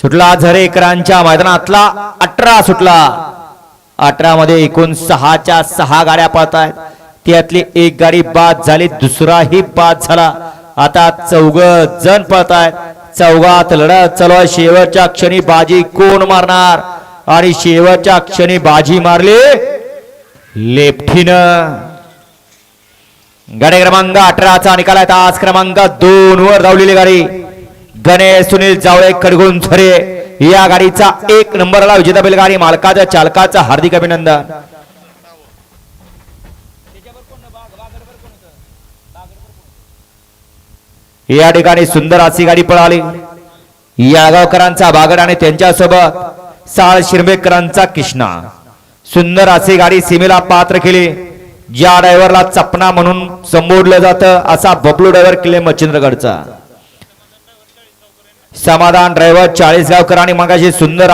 सुटला झरेकरांच्या मैदानातला अठरा सुटला. अठरा मध्ये एकूण सहाच्या सहा गाड्या पळत आहेत. त्यातली एक गाडी बाद झाली दुसराही बाद झाला. आता चौघ जण पळत आहेत. चौघात लढत चालू आहे. शेवटच्या क्षणी बाजी कोण मारणार? आणि शेवटच्या क्षणी बाजी मारली लेफ्टीनं. गाडी क्रमांक अठराचा निकाल आहे. तास क्रमांक दोन वर धावलेली गाडी. गणेश सुनील जावळे कडगुण झरे या गाडीचा एक नंबरला विजेता बैलगाडी मालकाच्या चालकाचा हार्दिक अभिनंदन. या ठिकाणी सुंदर अशी गाडी पळाली. यागावकरांचा बागड आणि त्यांच्यासोबत साळ शिरबेकरांचा कृष्णा. सुंदर अशी गाडी सीमेला पात्र केली. ज्या ड्रायव्हरला चपना म्हणून संबोधलं जातं असा बबलू ड्रायव्हर किल्ले मच्छिंद्रगडचा. समाधान ड्रायव्हर चाळीसगावकर आणि मगाशी सुंदर